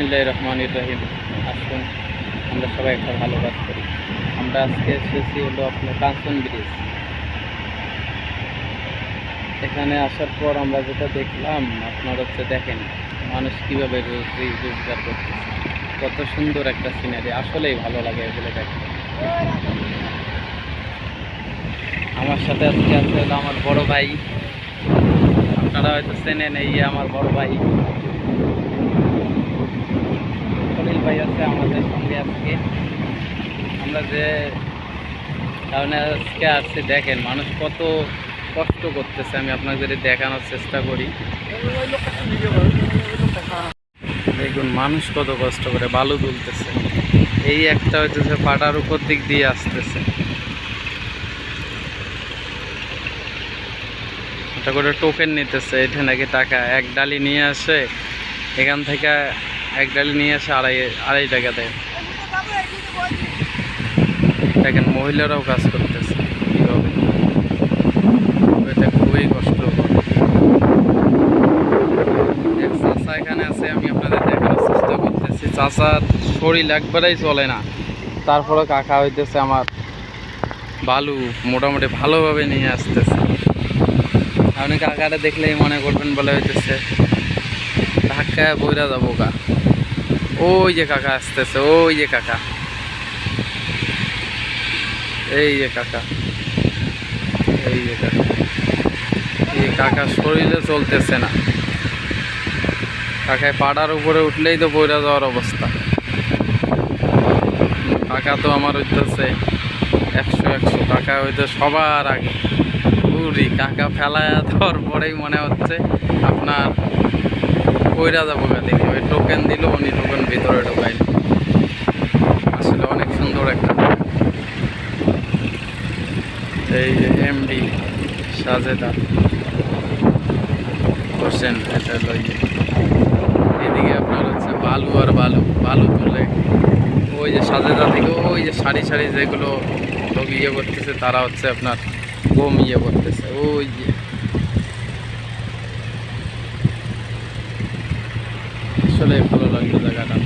বিসমিল্লাহ রহমান ইব্রাহিম আসুন, আমরা সবাই একটা ভালো কাজ করি। আমরা আজকে এসেছি হলো আপনার কাঞ্চন ব্রিজ। এখানে আসার পর আমরা যেটা দেখলাম, আপনার হচ্ছে দেখেন মানুষ কীভাবে রোজি রোজগার করতেছে। কত সুন্দর একটা সিনারি আসলেই ভালো লাগে এগুলো দেখতে। আমার সাথে আজকে আছে হলো আমার বড় ভাই। আপনারা হয়তো চেনেন এই আমার বড় ভাই খলিল ভাই আছে আমাদের সঙ্গে আজকে। আমরা যে কারণে আজকে আসছি, দেখেন মানুষ কত কষ্ট করতেছে। আমি আপনাকে যদি দেখানোর চেষ্টা করি। দেখুন, মানুষ কত কষ্ট করে বালু তুলতেছে। এই একটা হইতেছে পাটার উপর দিক দিয়ে আসতেছে। এটা করে টোকেন নিতেছে এটা নাকি টাকা। এক ডালি নিয়ে আসে, এখান থেকে এক ডালি নিয়ে আসে আড়াই আড়াই টাকা দেয় দেখেন, মহিলারাও কাজ করতেছে। এটা খুবই কষ্ট চাষা এখানে আছে, আমি আপনাদের দেখানোর চেষ্টা করতেছি। চাষার শরীর একবারেই চলে না। তারপরে কাকা হইতেছে আমার বালু মোটামুটি ভালোভাবে নিয়ে আসতেছে। আপনি কাকাটা দেখলেই মনে করবেন বলে হইতেছে, ধাক্কায় বইরা যাব গা। ওই যে কাকা আসতেছে, ওই যে কাকা। এই যে কাকা। এই যে কাকা। এই কাকা শরীরে চলতেছে না। কাকায় পাড়ার উপরে উঠলেই তো বইরা যাওয়ার অবস্থা। কাকা তো আমার হইতেছে একশো একশো, কাকা হইতে সবার আগে। উরি, কাকা ফেলায় দেওয়ার পরেই মনে হচ্ছে আপনার কইরা যাব দেখি ওই টোকেন দিল, উনি টোকেন ভিতরে ঢোকাইল। আসলে অনেক সুন্দর একটা এই যে এমডি সাজেদা। হোসেন এটা। এদিকে আপনার হচ্ছে বালু আর বালু বালু তুলে। ওই যে সাজেদা থেকে ওই যে সারি সারি যেগুলো লোক ইয়ে করতেছে, তারা হচ্ছে আপনার গম ইয়ে করতেছে। ওই যে। আসলে ভালো লাগল জায়গাটা।